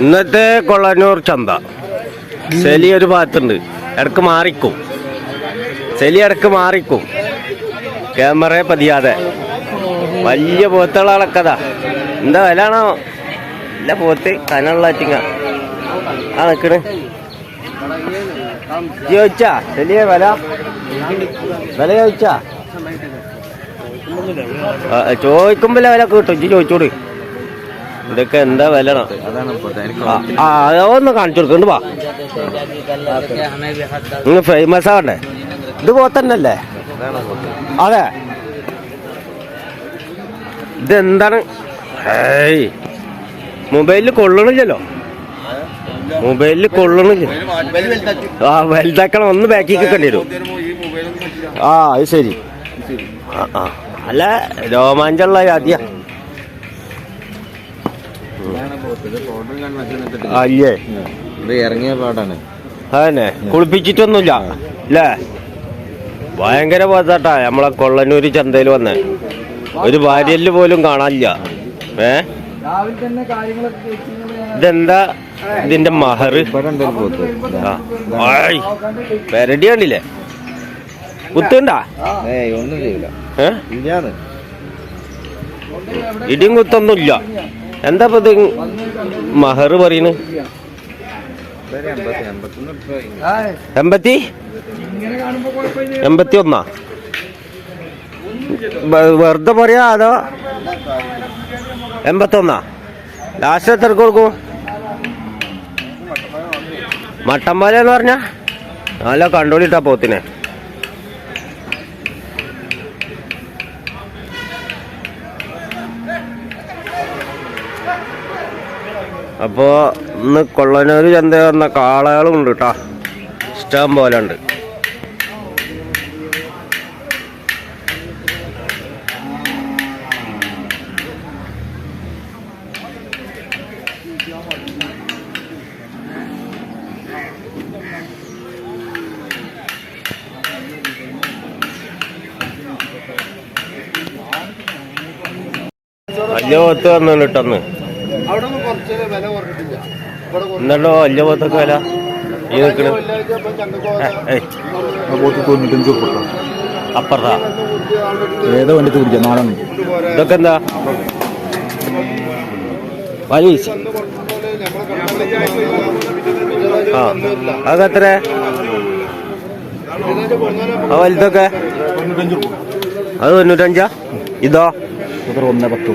ഇന്നത്തെ കൊള്ളാനൂർ ചന്ത. സെലി ഒരു ഭാഗത്തുണ്ട്. ഇടയ്ക്ക് മാറിക്കും. സെലി ഇടയ്ക്ക് മാറിക്കും. ക്യാമറയെ പതിയാതെ. വലിയ പോത്തുകളക്കതാ എന്താ വില ആണോ ഇല്ല പോത്ത്. കനുള്ള അറ്റിങ്ങ ആ നിക്കണ്. ചോദിച്ചാ? സെലിയ വില? വില ചോദിച്ചാ? ചോദിക്കുമ്പോ വില കിട്ടും. ചോദിച്ചോട്. ഇതൊക്കെ എന്താ വില അതൊന്ന് കാണിച്ചു കൊടുക്കണ്ട് വാ. ഫേമസ് ആവണ്ടേ ഇത് പോത്തന്നല്ലേ? അതെ. ഇതെന്താണ്? ഏയ്. മൊബൈലിൽ കൊള്ളണില്ലല്ലോ. മൊബൈലിൽ കൊള്ളണില്ല. ആ വലുതാക്കണം ഒന്ന് ബാക്കിക്ക് കണ്ടി വരും. ആ അത് ശരി. അല്ല രോമാഞ്ചമുള്ള ജാതിയാ. അല്ലേ ഇറങ്ങിയ പാടാണ്. അതന്നെ. കുളിപ്പിച്ചിട്ടൊന്നുമില്ല. അല്ലേ ഭയങ്കര പോത്താട്ടാ നമ്മളെ കൊള്ളന്നൂര് ചന്തയിൽ വന്ന്. ഒരു ഭാര്യൽ പോലും കാണാനില്ല. ഏ? ഇതെന്താ? ഇതിന്റെ മഹർ പെരടി കണ്ടില്ലേ? കുത്തുണ്ടാ ഇടിയും കുത്തൊന്നുമില്ല. എന്താ ഇപ്പൊ മഹർ പറയുന്നു എൺപത്തി? എൺപത്തി ഒന്നാ വെറുതെ പറയാ അതോ? എൺപത്തൊന്നാ? ലാസ്റ്റ് എത്ര കൊടുക്കും? മട്ടമ്പാല എന്ന് പറഞ്ഞ? നല്ല കണ്ടോളിട്ടാ പോത്തിനെ. അപ്പോ ഇന്ന് കൊള്ളനൂര് ചന്ത വന്ന കാളകളും ഉണ്ട് കേട്ടാ ഇഷ്ടം പോലെ ഉണ്ട്. വലിയ പോത്ത് വന്നു കേട്ടന്ന് അവിടെ ഒന്നും കുറച്ച് വില കുറഞ്ഞിട്ടില്ല ഇവിടെ കുറച്ച് എന്നല്ലോ വലിയ പോത്തൊക്കെ വില. ഈ നിൽക്കണ് തൊണ്ണൂറ്റഞ്ച് അപ്പുറത്താ? ഏതോ വണ്ടി കുടിക്കാം നാളെ ഇതൊക്കെ എന്താ? പരീസ് ആ അതൊക്കെ എത്ര ആ വലുതൊക്കെ? അത് തൊണ്ണൂറ്റഞ്ചാ? ഇതോ? ഒന്നേ പത്ത്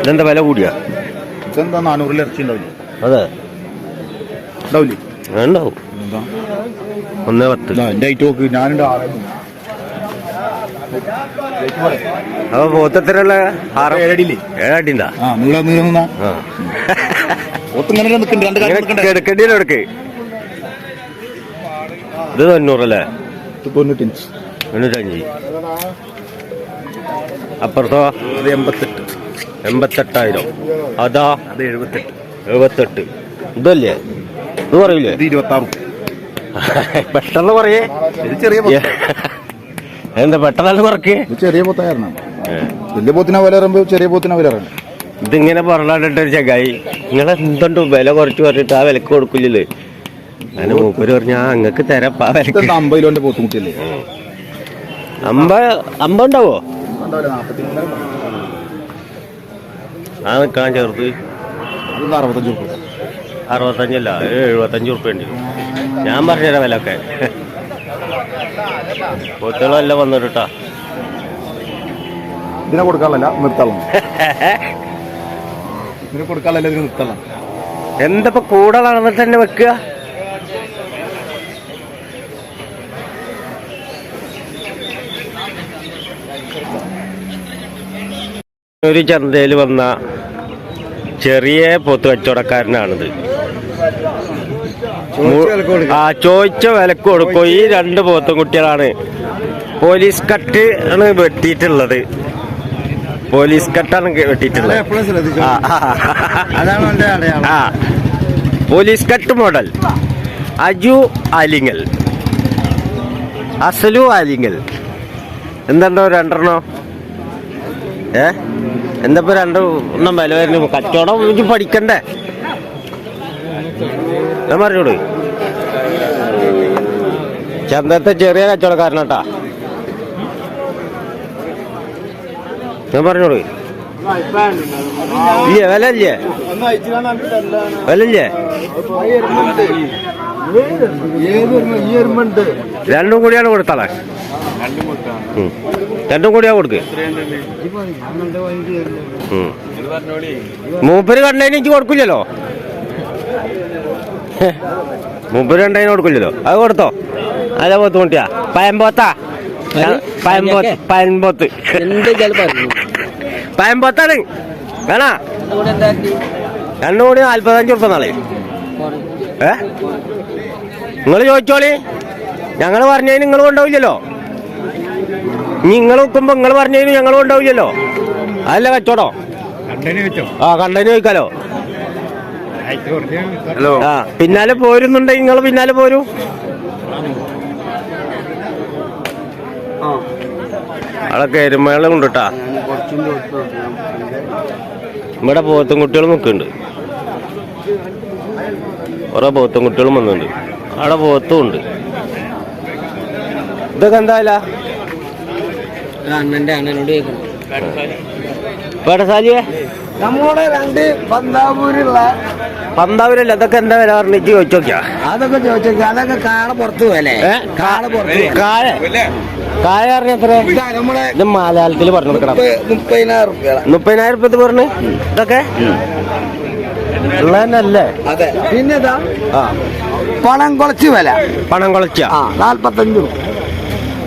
ഇതെന്താ വില കൂടിയാ? ഇതെന്താ നാനൂറിൽ ഇറച്ചി ഉണ്ടാവില്ല അതെ. ഉണ്ടാവില്ലേ? ഉണ്ടാവും. ഒന്നേ പത്ത്. നോക്ക് ഞാനുണ്ട് അപ്പൊ പോത്തത്തിനുള്ള ആറ്. ഏഴടിയില്ലേ നീള നീള നിന്നാ. നിൽക്കുന്നുണ്ട് രണ്ട് കാര്യം നിൽക്കണ്ടേ? എടുക്കേണ്ടി എടുക്ക് ഇത് തൊണ്ണൂറല്ലേ? തൊണ്ണൂറ്റഞ്ച് തൊണ്ണൂറ്റഞ്ച് അപ്പുറത്തോ? അത് എൺപത്തെട്ട്. എൺപത്തെട്ടായിരം. അതാ? അത് എഴുപത്തെട്ട്. എഴുപത്തെട്ട്. ഇതല്ലേ? ഇത് പറയില്ലേ ഇത് ഇരുപത്തി ആറ് പെട്ടെന്ന് പറയേ. ചെറിയ. എന്താ പെട്ടെന്നാണ് പറക്കേ? ഇത് ചെറിയ പോത്തായിരുന്നു. വലിയ പോത്തിനാ വില പറയുമ്പോൾ ചെറിയ പോത്തിനാ വില ഇറങ്ങും ഇതിങ്ങനെ പറഞ്ഞിട്ട് ഒരു ചങ്ങായി നിങ്ങൾ എന്തുണ്ട് വില കുറച്ച് പറഞ്ഞിട്ട് ആ വിലക്ക് കൊടുക്കില്ലല്ലേ? അങ്ങനെ മൂപ്പര് പറഞ്ഞ ആ അങ്ങക്ക് തരപ്പാ വിലക്ക്. അമ്പത് കിലോന്റെ പോത്തും കുട്ടിയല്ലേ അമ്പ അമ്പ ഉണ്ടാവോ? ആ നിൽക്കാൻ ചേർത്ത് അതൊന്ന് അറുപത്തഞ്ച് ഉറുപ്പിക. അറുപത്തഞ്ചല്ല എഴുപത്തഞ്ച് ഉണ്ട്. ഞാൻ പറഞ്ഞ വില ഒക്കെ കൊത്തുകളല്ല വന്നിട്ടാ ഇതിനെ കൊടുക്കാനല്ല നിർത്തണം. ഇതിനെ കൊടുക്കാനല്ല ഇതിന് നിർത്തണം. എന്തപ്പോ കൂടെ നടന്നിട്ട് തന്നെ വെക്കുക? ഒരു ചന്തയിൽ വന്ന ചെറിയ പോത്ത് കച്ചവടക്കാരനാണിത്. ആ ചോദിച്ച വിലക്ക് കൊടുക്കും. ഈ രണ്ട് പോത്തും കുട്ടികളാണ്. പോലീസ് കട്ട് ആണ് വെട്ടിയിട്ടുള്ളത്. പോലീസ് കട്ടാണ് വെട്ടിയിട്ടുള്ളത്. ആ, police cut model. Aju Alingal Asalu Alingal എന്തുണ്ടോ രണ്ടെണ്ണോ? ഏ? എന്താ ഇപ്പൊ രണ്ടെണ്ണം വില വരുന്നു? കച്ചവടം എനിക്ക് പഠിക്കണ്ടേ? ഞാൻ പറഞ്ഞോട് ചന്തത്തെ ചെറിയ കച്ചവടക്കാരനാട്ടാ ഞാൻ പറഞ്ഞോട് ഇല്ലേ? വില ഇല്ലേ? വില ഇല്ലേ? രണ്ടും കൂടിയാണ് കൊടുത്താളെ. രണ്ടും കൂടിയാ കൊടുക്ക്. മൂപ്പര് കണ്ടതിന് എനിക്ക് കൊടുക്കില്ലല്ലോ. മൂപ്പര് കണ്ടതിന് കൊടുക്കില്ലല്ലോ? അത് കൊടുത്തോ. അതെ പോത്ത് മുട്ടിയാ. പയമ്പോത്താ. പയമ്പോത്ത്. പയമ്പോത്ത് പയമ്പോത്താണ്. വേണാ? രണ്ടും കൂടി നാല്പത്തഞ്ച് ഉറുപ്പ നാളെ. ഏ? നിങ്ങൾ ചോദിച്ചോളി. ഞങ്ങൾ പറഞ്ഞതിന് നിങ്ങൾ കൊണ്ടുപോയില്ലല്ലോ ഇനി നിങ്ങൾ വെക്കുമ്പോ നിങ്ങൾ പറഞ്ഞു ഞങ്ങൾ ഉണ്ടാവില്ലല്ലോ. അതല്ല കച്ചോടോ? ആ കണ്ടതിന് ചോദിക്കാലോ? ഹലോ. ആ പിന്നാലെ പോരുന്നുണ്ടെങ്കിൽ നിങ്ങൾ പിന്നാലെ പോരൂ. അതൊക്കെ എരുമകളെ ഉണ്ട് കേട്ടാ ഇവിടെ പോത്തും കുട്ടികളും നിൽക്കുന്നുണ്ട് കുറെ പോത്തും കുട്ടികളും വന്നിട്ടുണ്ട്. അവിടെ പോത്തും ഉണ്ട്. ഇതൊക്കെ എന്തായാല അണ്ണന്റെ അണ്ണനോട് ചോദിക്കണം പേടസാലിയെ നമ്മുടെ രണ്ട് പന്താവൂരുള്ള പന്താവൂരല്ല? അതൊക്കെ എന്താ വില പറഞ്ഞു ചോദിച്ചോക്കിയാ അതൊക്കെ ചോദിച്ചേക്ക അതൊക്കെ കാള പുറത്ത് പോലെ? കാള പുറത്ത് കായ കായ പറഞ്ഞ എത്ര? ഇതാ നമ്മളെ ഇത് മലയാളത്തിൽ പറഞ്ഞു കൊടുക്കണം. മുപ്പ- മുപ്പതിനായിരം റുപ്യ. മുപ്പതിനായിരം ഉറുപ്പത്ത് പറഞ്ഞു? ഇതൊക്കെ? ഉള്ളതന്നല്ലേ? അതെ. പിന്നെ ആ. പണം കുളച്ച് വില. പണം കുളച്ച ആ നാല്പത്തഞ്ച് രൂപ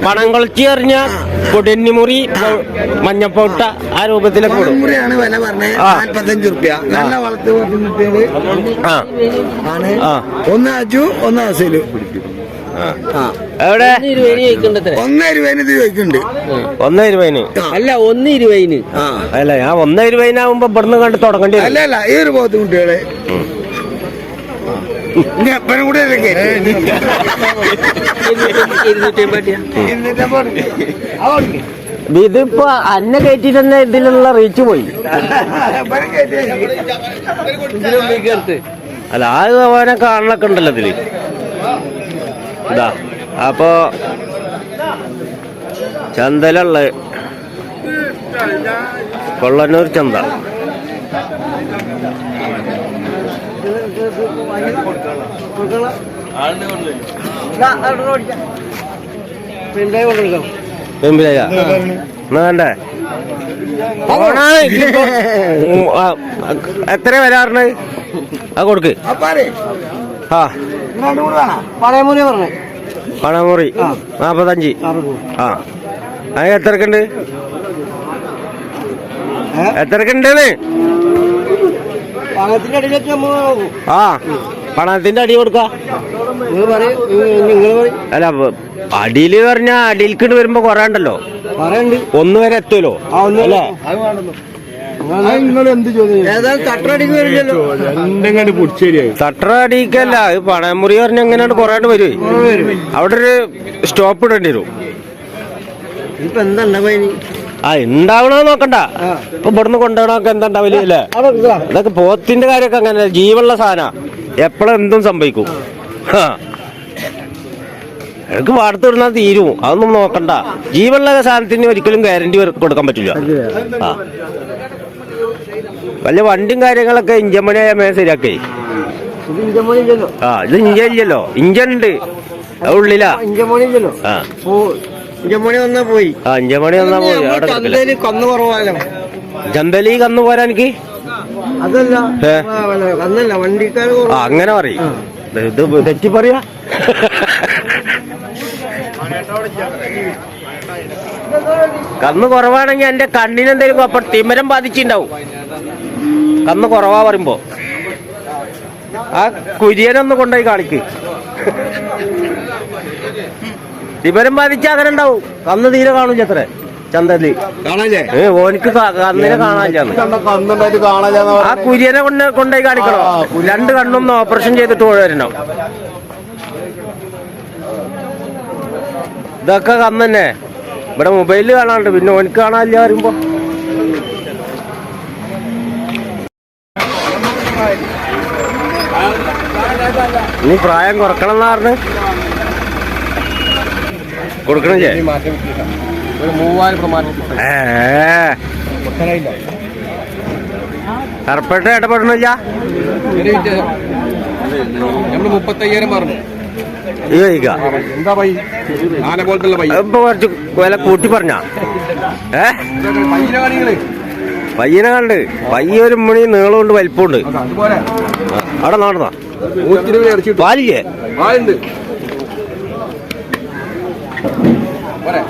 പണം കൊളച്ചി അറിഞ്ഞ കൊടിയന്നിമുറി മഞ്ഞപ്പൊട്ട ആ രൂപത്തിലൊക്കെ കൊടുക്കും. മുറിയാണ് വില പറഞ്ഞത് ആ. നാല്പത്തഞ്ച് റുപ്യ നല്ല വളർത്ത് കുട്ടികൾ ആണ്. ഒന്ന് അജു ഒന്ന് അസലു. എവിടെ? ഒന്ന് ഇരുപതിന് ചോദിക്കുന്നുണ്ട് ഒന്നേ ഇരുപതിന് അല്ല ഒന്ന് ഇരുപതിന്. അല്ല ഞാൻ ഒന്ന് ഇരുപതിനാവുമ്പോ ഇവിടുന്ന് കണ്ട് തുടങ്ങേണ്ടി അല്ല അല്ല ഈ ഒരു പോത്ത് കുട്ടികളെ. ഇനി കൂടെ. ഇതിപ്പോ അന്ന കയറ്റിട്ടെന്ന തന്നെ ഇതിലുള്ള റീച്ച് പോയി. അല്ല ആ അവനെ കാണണൊക്കെ ഉണ്ടല്ലോ ഇതിൽ. ഇതാ അപ്പോ ചന്തലുള്ള കൊള്ളന്നൂർ ചന്ത. എത്ര വരാറുണ്ട് ആ കൊടുക്ക് ആ പറഞ്ഞു പണമുറി നാപ്പത്തഞ്ച് ആ അത് എത്രക്കുണ്ട് എത്രക്കുണ്ടെന്ന് പണത്തിന്റെ അടിയിലേക്ക് നമ്മൾ നോക്കും ആ പണത്തിന്റെ അടി കൊടുക്ക. അടിയിൽ പറയും നിങ്ങൾ പറയും. അല്ല അടിയിൽ പറഞ്ഞ അടിയിൽക്കിട്ട് വരുമ്പോ കൊറേ ഉണ്ടല്ലോ. പറയണ്ട്. ഒന്ന് വരെ എത്തുമല്ലോ അല്ലേ? നിങ്ങൾ എന്ത് ചോദ്യം? ഏതായാലും തട്ടടിക്ക് വരില്ലല്ലോ. എന്തെങ്കിലും പൊടിച്ചേരിയായി. തട്ടറ അടിക്കല്ല അത് പണമുറി പറഞ്ഞ എങ്ങനെയാണ് കൊറേ വരുവേ അവിടെ ഒരു സ്റ്റോപ്പ് ഇടേണ്ടി വരും. ഇപ്പൊ എന്താ ആ ഉണ്ടാവണോ നോക്കണ്ട. ഇപ്പൊ ഇവിടുന്ന് കൊണ്ടുപോകണമൊക്കെ എന്താ ഉണ്ടാവില്ല അല്ലേ ഇതൊക്കെ പോത്തിന്റെ കാര്യമൊക്കെ അങ്ങനെ ജീവുള്ള സാധന. എപ്പോഴും എന്തും സംഭവിക്കും. എനിക്ക് വാർത്ത വിടുന്ന തീരും. അതൊന്നും നോക്കണ്ട. ജീവുള്ള സാധനത്തിന് ഒരിക്കലും ഗ്യാരണ്ടി കൊടുക്കാൻ പറ്റില്ല. ആ. വല്ല വണ്ടിയും കാര്യങ്ങളൊക്കെ ഇഞ്ചൻ പണിയായ മേ ശരിയാക്കേ. ആ ഇത് ഇഞ്ച ഇല്ലല്ലോ. ഉണ്ട്. അത് ഉള്ളിലാ. ഇഞ്ചമോണില്ലല്ലോ ആ. ഓ ഇഞ്ചമോണി വന്നാ പോയി. ആ ഇഞ്ചൻ വന്നാ പോയി. അവിടെ കിടക്കില്ല. ചന്തയിൽ കന്ന് കുറവാലോ. ജന്തലി കന്നു പോരാ എനിക്ക്? അതല്ല. ഏ? ആ, കന്നല്ല വണ്ടിക്കാർ ആ അങ്ങനെ പറയും. ഇത് തെറ്റി പറയാ? കന്ന് കുറവാണെങ്കിൽ എന്റെ കണ്ണിന് എന്തെങ്കിലും അപ്പൊ തിമരം ബാധിച്ചിണ്ടാവും. കന്ന് കുറവാ പറയുമ്പോ. ആ കുര്യനൊന്ന് കൊണ്ടുപോയി കാണിക്ക്. തിമരം ബാധിച്ച അങ്ങനെ ഉണ്ടാവും. കന്ന് തീരെ കാണൂല അത്ര. ചന്തൽ കാണാല്ലേ? ഏ ഓനിക്ക് കന്നിനെ കാണാനില്ലാന്ന് കാണാൻ ആ കുര്യനെ കൊണ്ട് കൊണ്ടുപോയി കാണിക്കണോ. രണ്ട് കണ്ണും ഓപ്പറേഷൻ ചെയ്തിട്ട് കൊണ്ടുവരണോ ഇതൊക്കെ കന്നന്നെ. ഇവിടെ മൊബൈലിൽ കാണാണ്ട് പിന്നെ ഓനിക്ക് കാണാനില്ല പറയുമ്പോ. നീ പ്രായം കുറക്കണം എന്നാ പറഞ്ഞു. കൊടുക്കണില്ലേ ഒരു മൂവായിരം കറുപ്പേട്ട ഇടപെടണില്ല നമ്മൾ മുപ്പത്തയ്യായിരം പറഞ്ഞു. ഇപ്പൊ കുറച്ച് വില കൂട്ടി പറഞ്ഞ? ഏ? പയ്യനെ കണ്ട് പയ്യ ഒരു മണി നീളമുണ്ട് വലിപ്പമുണ്ട്. അവിടെ നടന്നാ? പാലില്ലേ? മാറ്റം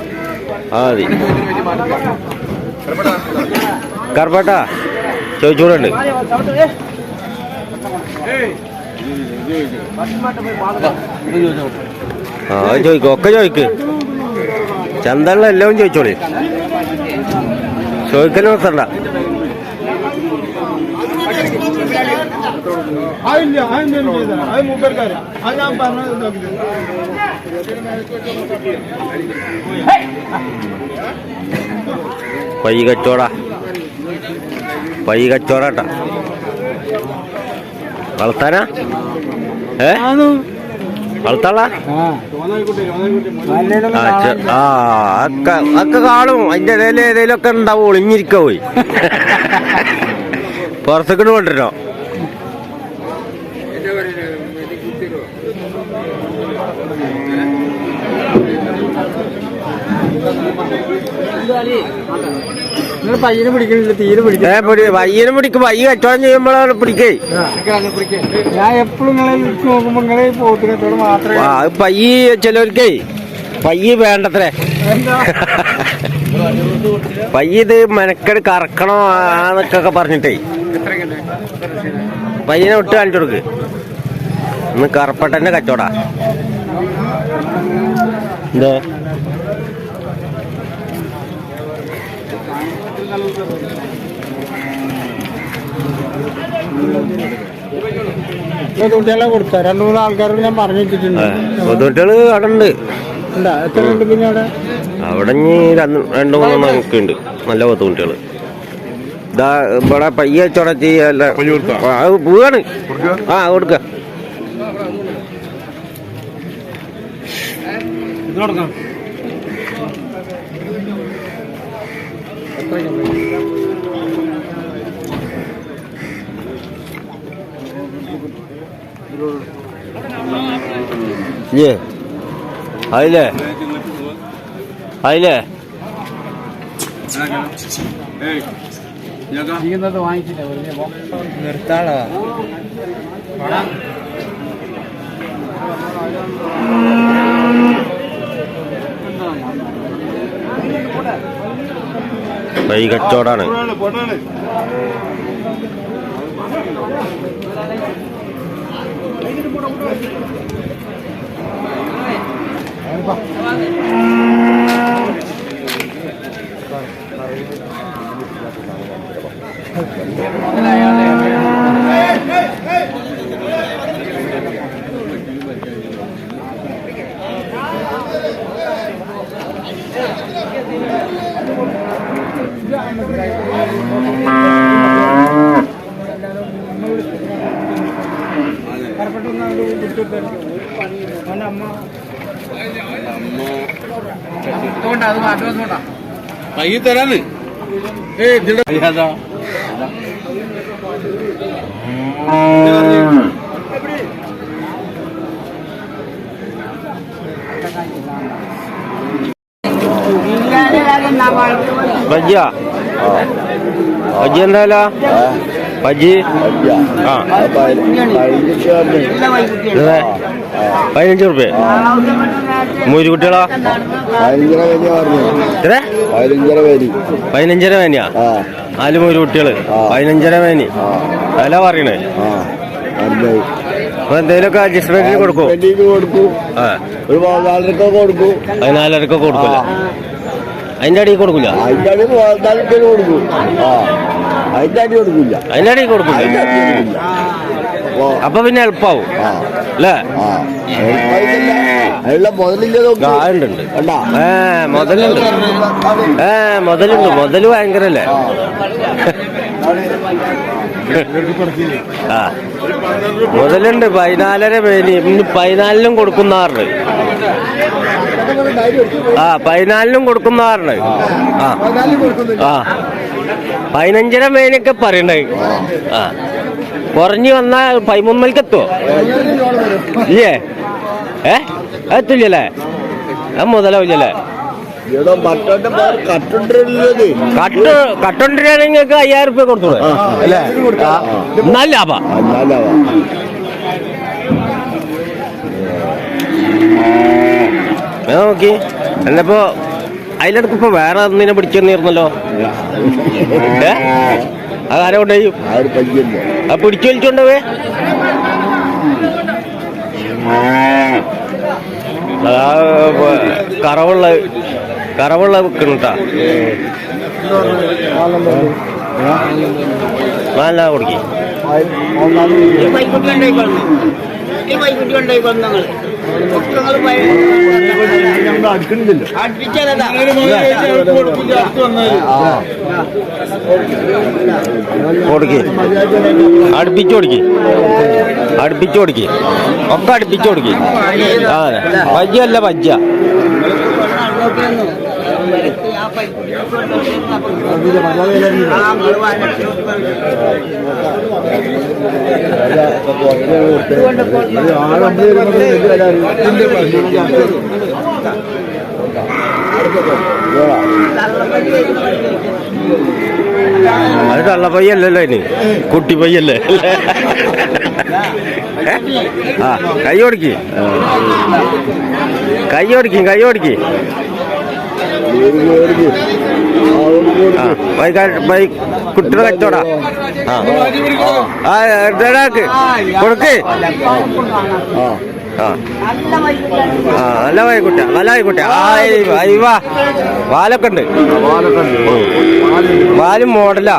കറുപ്പേട്ട ചോദിച്ചൂടുണ്ട്. ആ ചോദിക്കും ഒക്കെ ചോദിക്ക്. ചന്തള്ള എല്ലാം ചോദിച്ചോളി. ചോദിക്കൽ നിർത്തണ്ട അതില്ല അതെന്തെങ്കിലും ചെയ്തരാം അത് മൂപ്പർക്കാര്. അത് ഞാൻ പറഞ്ഞത് നോക്കിയത് പൈ കച്ചോട. പൈ കച്ചോടാട്ടാ വളർത്താനാ ഏ? വളർത്താള ആ. ചെ- ആ അക്ക അക്ക കാണും. അതിന്റെ ഇടയിൽ ഏതെങ്കിലും ഒക്കെ ഉണ്ടാവും ഒളിഞ്ഞിരിക്കോ പോയി പുറത്തേക്കിട്ട് കൊണ്ടിട്ടോ പയ്യനെ പിടിക്കണില്ല തീരെ പിടിക്കും പയ്യനെ പിടിക്കും പയ്യ കച്ചവടം ചെയ്യുമ്പോഴാണ് പിടിക്കേ. ഞാൻ എപ്പോഴും നിങ്ങളെ നോക്കുമ്പോ നിങ്ങളെ പോത്തിനത്തോട് മാത്രമേ പയ്യ ചിലവർക്കേ പയ്യ വേണ്ടത്രേ. പയ്യ ഇത് മെനക്കെട് കറക്കണോ എന്നൊക്കെ പറഞ്ഞിട്ടേ. പയ്യനെ വിട്ട് കാണിച്ചു കൊടുക്ക്. ഇന്ന് കറപ്പട്ടന്റെ കച്ചവടാ. കൊടുത്ത? രണ്ടു മൂന്ന് ആൾക്കാരോട് ഞാൻ പറഞ്ഞിട്ടുണ്ട് ബുദ്ധിമുട്ടുകൾ അവിടെ ഉണ്ട്. ഉണ്ടാ എത്ര ഉണ്ട് പിന്നെ അവിടെ? അവിടെ ഇനി രണ്ട് മൂന്നെണ്ണം നമുക്കുണ്ട് നല്ല ബുദ്ധിമുട്ടുകൾ ഇതാ ഇവിടെ പയ്യ കച്ചവടം അല്ല അത് പോവാണ്. ആ കൊടുക്ക. ഏ അതിലേ അതിലേ നിർത്താളാ. കൈ കച്ചവടാണ് പയ്യ തരാന്ന് ഏ ഇതിന്റെ ബജ്ജിയ ബജ്ജി എന്തായാല. ബജ്ജി ആ. പതിനഞ്ച് റുപ്യ മൂര് കുട്ടികളാ പതിനഞ്ചര വേനിയാ? നാല് മൂര് കുട്ടികൾ പതിനഞ്ചര വേനി. അല്ല പറയണേ? അപ്പൊ എന്തെങ്കിലുമൊക്കെ അഡ്ജസ്റ്റ്മെന്റ് കൊടുക്കും? പതിനാലരക്കൊക്കെ കൊടുക്കും ഒരു നാലരക്ക കൊടുക്കൂ. കൊടുക്കില്ല അതിന്റെ അടിയിൽ കൊടുക്കില്ല അതിന്റെ അടി കൊടുക്കൂ. ആ. അതിന്റെ അടി കൊടുക്കില്ല. അതിന്റെ അടിയിൽ കൊടുക്കില്ല അതിന്റെ അടി കൊടുക്കില്ല. അപ്പൊ അപ്പൊ പിന്നെ എളുപ്പാവും. ആ. അല്ലേ? ആ. എളുപ്പമായിട്ടല്ല. അതിനുള്ള മുതലില്ല നോക്കി ആ, ഉണ്ട്, ഉണ്ട്. കണ്ടാ? ഏ മുതലുണ്ട്. ഏ മുതലുണ്ട്. മുതൽ ഭയങ്കരല്ലേ? ആ. മുതലുണ്ട്. പതിനാലര പേര്. ഇന്ന് പതിനാലിനും കൊടുക്കുന്നാറുണ്ട് ആ പതിനാലിനും കൊടുക്കുന്നവരുണ്ട്. ആ. ആ. പതിനഞ്ചര മേനൊക്കെ പറയണ്ട ആ. കുറഞ്ഞു വന്നാൽ പതിമൂന്നൽക്ക് എത്തുമോ ഇല്ലേ? ഏ? എത്തില്ലല്ലേ അത് മുതലാവില്ലല്ലേ കട്ട് കട്ടോണ്ടിരിക്കുകയാണെങ്കിൽ നിങ്ങൾക്ക് അയ്യായിരം റുപ്യ കൊടുത്തോളൂ. അല്ലേ? നല്ല എന്നാൽ നോക്കി. എന്നപ്പോ അതിലടക്ക് ഇപ്പൊ വേറെ ഒന്നിനെ പിടിച്ചെന്നിരുന്നല്ലോ. ഏ? അതാരെ കൊണ്ടുപോയി? ആ പിടിച്ചു വലിച്ചോണ്ടേ കറവുള്ള കറവുള്ള വിൽക്കണട്ടാ നല്ല കൊടുക്കി. കൊടുക്കി അടുപ്പിച്ചു കൊടുക്കി ഒക്കെ അടുപ്പിച്ചു കൊടുക്കി ആ വജ്ജല്ല വജ്ജ. അത് കള്ളപ്പയ്യല്ലല്ലോ ഇനി. കുട്ടി പയ്യല്ലേ ആ കൈ ഓടിക്ക്. കൈ ഓടിക്കും കൈ കൊടുക്കി. ആ കുട്ടിയുടെ കച്ചവട. ആ. ആ ഇതാക്ക് കൊടുക്ക്. ആ. ആ നല്ല വൈകുട്ട നല്ല വൈകുട്ട വാലൊക്കെ ഉണ്ട്. വാലും മോഡലാ.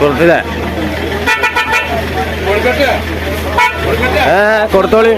കൊടുത്തില്ലേ? ഏ കൊടുത്തോളി.